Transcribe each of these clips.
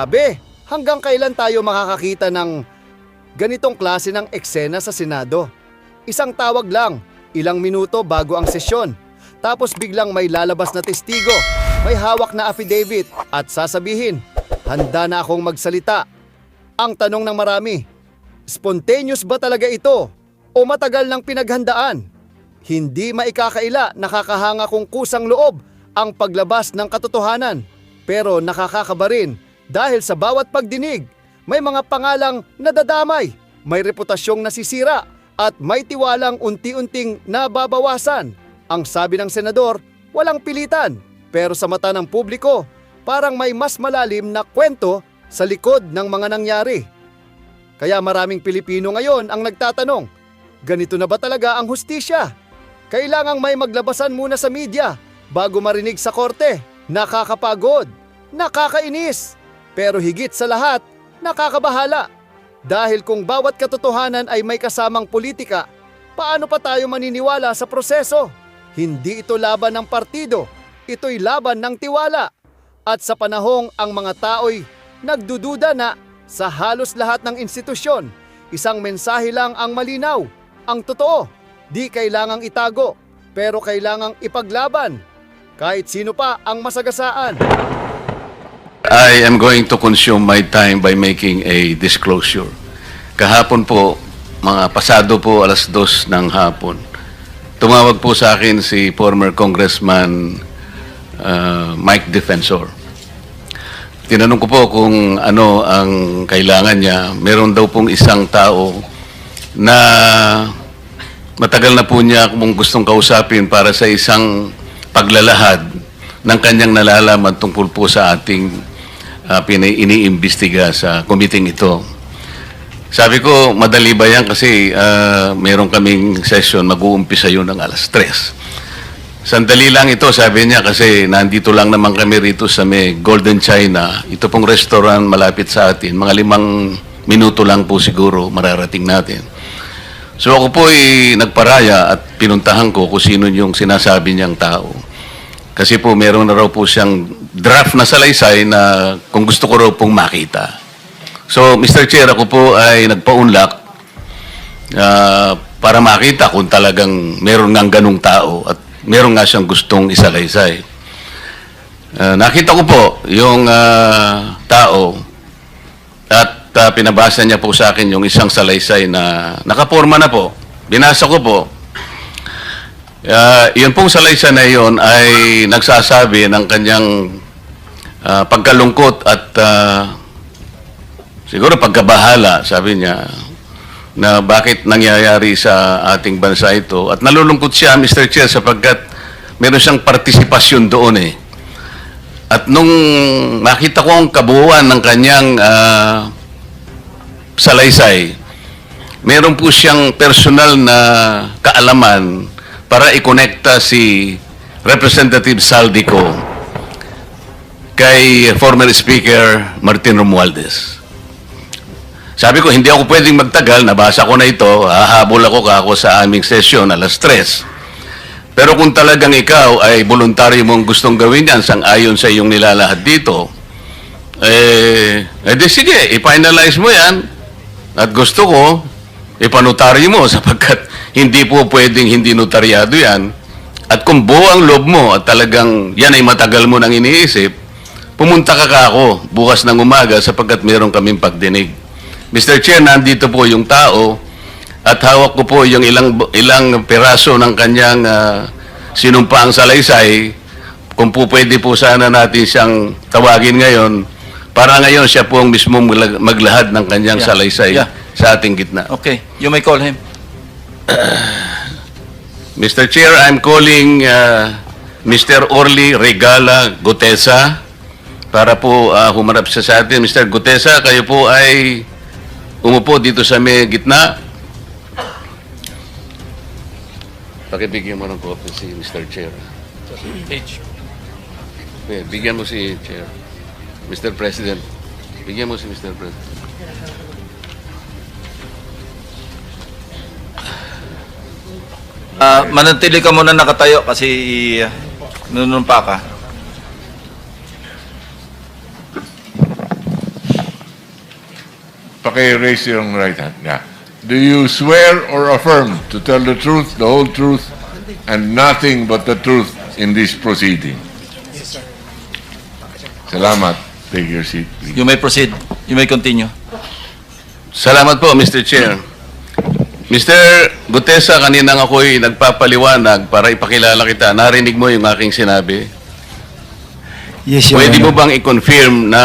Grabe, hanggang kailan tayo makakakita ng ganitong klase ng eksena sa Senado? Isang tawag lang, ilang minuto bago ang sesyon. Tapos biglang may lalabas na testigo, may hawak na affidavit at sasabihin, handa na akong magsalita. Ang tanong ng marami, spontaneous ba talaga ito o matagal ng pinaghandaan? Hindi maikakaila nakakahanga kung kusang loob ang paglabas ng katotohanan. Pero nakakakaba rin dahil sa bawat pagdinig, may mga pangalang nadadamay, may reputasyong nasisira at may tiwalang unti-unting nababawasan. Ang sabi ng senador, walang pilitan. Pero sa mata ng publiko, parang may mas malalim na kwento sa likod ng mga nangyari. Kaya maraming Pilipino ngayon ang nagtatanong, ganito na ba talaga ang hustisya? Kailangang may maglabasan muna sa media bago marinig sa korte. Nakakapagod, nakakainis, pero higit sa lahat, nakakabahala. Dahil kung bawat katotohanan ay may kasamang politika, paano pa tayo maniniwala sa proseso? Hindi ito laban ng partido, ito'y laban ng tiwala. At sa panahong ang mga tao'y nagdududa na sa halos lahat ng institusyon, isang mensahe lang ang malinaw, ang totoo. Di kailangang itago, pero kailangang ipaglaban. Kahit sino pa ang masagasaan. I am going to consume my time by making a disclosure. Kahapon po, mga pasado po alas dos ng hapon, tumawag po sa akin si former Congressman uh, Mike Defensor. Tinanong ko po kung ano ang kailangan niya. Meron daw pong isang tao na matagal na po niya kung gustong kausapin para sa isang paglalahad ng kanyang nalalaman tungkol po sa ating uh, iniimbestiga sa committee ito. Sabi ko, madali ba yan kasi ah, meron kaming session, mag-uumpisa yun ng alas 3. Sandali lang ito, sabi niya, kasi nandito lang naman kami rito sa may Golden China. Ito pong restaurant malapit sa atin. Mga limang minuto lang po siguro mararating natin. So ako po ay nagparaya at pinuntahan ko kung sino yung sinasabi niyang tao. Kasi po meron na raw po siyang draft na salaysay na kung gusto ko raw pong makita. So Mr. Chair, ako po ay nagpaunlak ah, para makita kung talagang meron ngang ganong tao at meron nga siyang gustong isalaysay. Ah, nakita ko po yung ah, tao at ah, pinabasa niya po sa akin yung isang salaysay na nakaporma na po. Binasa ko po. Ah, yun pong salaysay na yun ay nagsasabi ng kanyang ah, pagkalungkot at ah, siguro pagkabahala, sabi niya, na bakit nangyayari sa ating bansa ito. At nalulungkot siya, Mr. Chair, sapagkat meron siyang partisipasyon doon eh. At nung nakita ko ang kabuuan ng kanyang ah, salaysay, meron po siyang personal na kaalaman para ikonekta si Representative Saldico kay former Speaker Martin Romualdez. Sabi ko, hindi ako pwedeng magtagal, nabasa ko na ito, hahabol ako kako sa aming sesyon alas 3. Pero kung talagang ikaw ay voluntary mong gustong gawin yan, sang ayon sa iyong nilalahad dito, eh, eh di sige, i-finalize mo yan. At gusto ko, ipanutaryo mo sapagkat hindi po pwedeng hindi notaryado yan. At kung buo ang loob mo at talagang yan ay matagal mo nang iniisip, pumunta ka ka ako bukas ng umaga sapagkat meron kaming pagdinig. Mr. Chair, nandito po yung tao at hawak ko po yung ilang ilang piraso ng kanyang uh, sinumpaang salaysay. Kung po pwede po sana natin siyang tawagin ngayon para ngayon siya po ang magla- maglahad ng kanyang Yeah. salaysay Yeah. sa ating gitna. Okay, you may call him. Mr. Chair, I'm calling uh, Mr. Orly Regala Gutesa para po uh, humarap siya sa atin. Mr. Gutesa, kayo po ay umupo dito sa may gitna. Pakibigyan mo ng copy si Mr. Chair. Eh, Bigyan mo si Chair. Mr. President. Bigyan mo si Mr. President. Ah, manatili ka muna nakatayo kasi uh, nunumpa ka. paki-raise yung right hand. Yeah. Do you swear or affirm to tell the truth, the whole truth, and nothing but the truth in this proceeding? Yes, sir. Salamat. Take your seat, please. You may proceed. You may continue. Salamat po, Mr. Chair. Mr. Gutesa, kanina nga ako'y nagpapaliwanag para ipakilala kita. Narinig mo yung aking sinabi. Yes, Your Pwede mo Honor. bang i-confirm na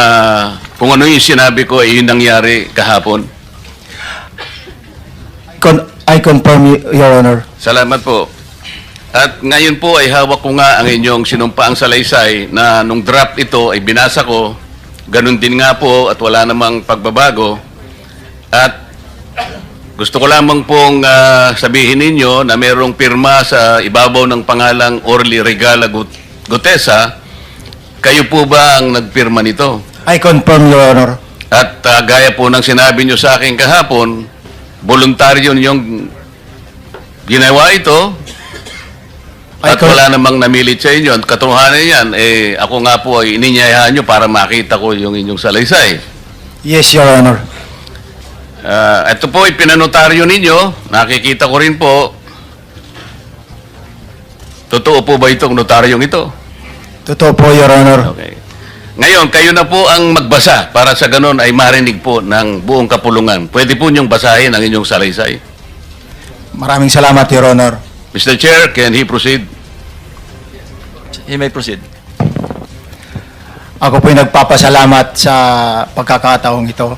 kung ano yung sinabi ko ay yun nangyari kahapon? Con- I confirm, Your Honor. Salamat po. At ngayon po ay hawak ko nga ang inyong sinumpaang salaysay na nung draft ito ay binasa ko. Ganun din nga po at wala namang pagbabago. At gusto ko lamang pong ah, sabihin ninyo na mayroong pirma sa ibabaw ng pangalang Orly Regala Gut- Gutesa. Kayo po ba ang nagpirma nito? I confirm, Your Honor. At ah, gaya po ng sinabi nyo sa akin kahapon, voluntaryo yung ginawa ito. At wala namang namilit sa inyo. At katotohanan yan, eh, ako nga po ay ininyayahan nyo para makita ko yung inyong salaysay. Yes, Your Honor. Ah, ito po ay pinanotaryo ninyo. Nakikita ko rin po. Totoo po ba itong notaryong ito? Totoo po, Your Honor. Okay. Ngayon, kayo na po ang magbasa para sa ganun ay marinig po ng buong kapulungan. Pwede po niyong basahin ang inyong salaysay. Maraming salamat, Your Honor. Mr. Chair, can he proceed? He may proceed. Ako po'y nagpapasalamat sa pagkakataong ito.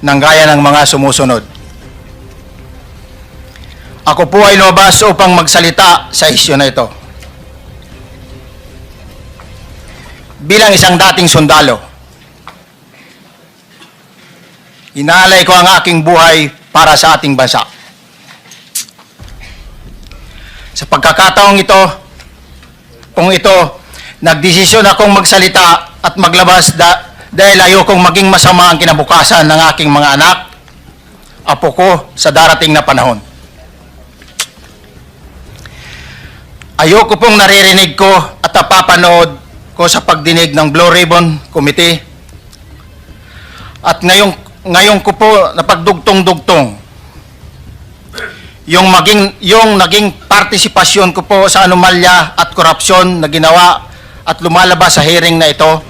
ng gaya ng mga sumusunod. Ako po ay lumabas upang magsalita sa isyu na ito. Bilang isang dating sundalo, inaalay ko ang aking buhay para sa ating bansa. Sa pagkakataong ito, kung ito, nagdesisyon akong magsalita at maglabas da, dahil ayokong maging masama ang kinabukasan ng aking mga anak, apo ko sa darating na panahon. Ayoko pong naririnig ko at napapanood ko sa pagdinig ng Blue Ribbon Committee. At ngayong, ngayon ko po napagdugtong-dugtong yung maging yung naging partisipasyon ko po sa anomalya at korupsyon na ginawa at lumalabas sa hearing na ito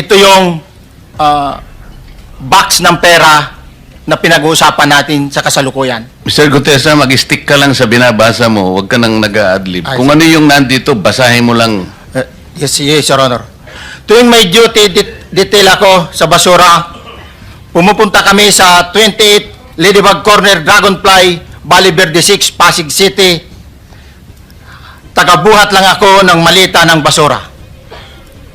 ito yung ah, box ng pera na pinag-uusapan natin sa kasalukuyan. Mr. Gutesa, mag-stick ka lang sa binabasa mo. Huwag ka nang nag-a-adlib. Ay, Kung ano yung nandito, basahin mo lang. Uh, yes, yes, Your Honor. Tuwing may duty det- detail ako sa basura, pumupunta kami sa 28 Ladybug Corner, Dragonfly, Valley Verde 6, Pasig City. Tagabuhat lang ako ng malita ng basura.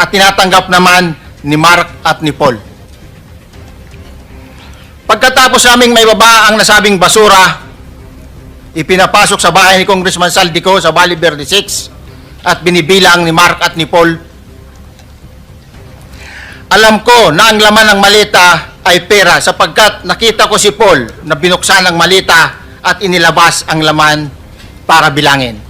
at tinatanggap naman ni Mark at ni Paul. Pagkatapos naming may baba ang nasabing basura, ipinapasok sa bahay ni Congressman Saldico sa Valley Verde 6 at binibilang ni Mark at ni Paul. Alam ko na ang laman ng malita ay pera sapagkat nakita ko si Paul na binuksan ang malita at inilabas ang laman para bilangin.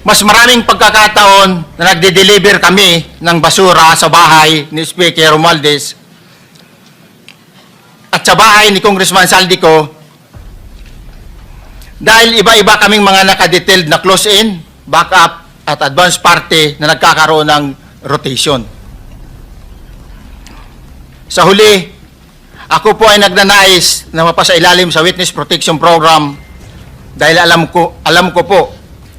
Mas maraming pagkakataon na nagde-deliver kami ng basura sa bahay ni Speaker Romualdez at sa bahay ni Congressman Saldico dahil iba-iba kaming mga nakadetailed na close-in, backup at advance party na nagkakaroon ng rotation. Sa huli, ako po ay nagnanais na mapasailalim sa Witness Protection Program dahil alam ko, alam ko po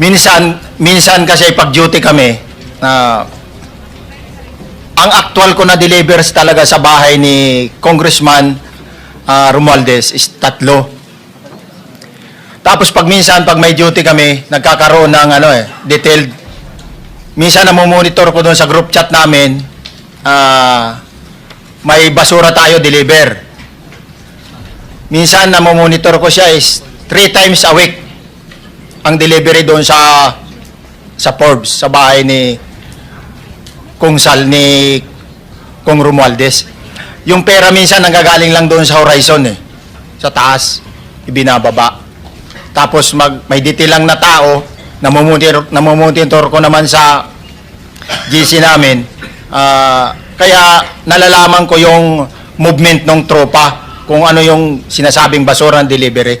minsan, minsan kasi pag-duty kami, na ang actual ko na delivers talaga sa bahay ni Congressman ah, Romualdez is tatlo. Tapos pag minsan, pag may duty kami, nagkakaroon ng ano eh, detailed. Minsan namomonitor ko doon sa group chat namin, ah, may basura tayo deliver. Minsan namomonitor ko siya is three times a week ang delivery doon sa sa Forbes, sa bahay ni Kung Sal ni Kung Romualdez. Yung pera minsan nanggagaling lang doon sa horizon eh. Sa taas, ibinababa. Tapos mag, may detail lang na tao, namumonitor ko naman sa GC namin. Ah, kaya nalalaman ko yung movement ng tropa kung ano yung sinasabing basura ng delivery.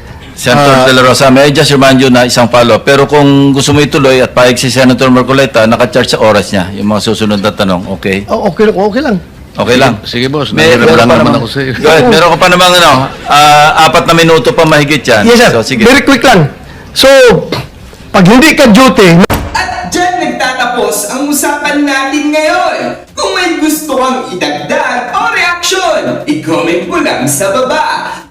Senator De La Rosa, may I just remind you na isang follow Pero kung gusto mo ituloy at pahig si Senator Marcoleta, nakacharge sa oras niya, yung mga susunod na tanong, okay? Oh, okay, okay lang. Okay lang. Sige, boss. May- meron pa naman ako sa iyo. Go ahead. Meron ka pa namang ano, ah, apat na minuto pa mahigit yan. Yes, sir. So, sige. Very quick lang. So, pag hindi ka duty, At dyan nagtatapos ang usapan natin ngayon. Kung may gusto kang idagdag o reaksyon, i-comment mo lang sa baba.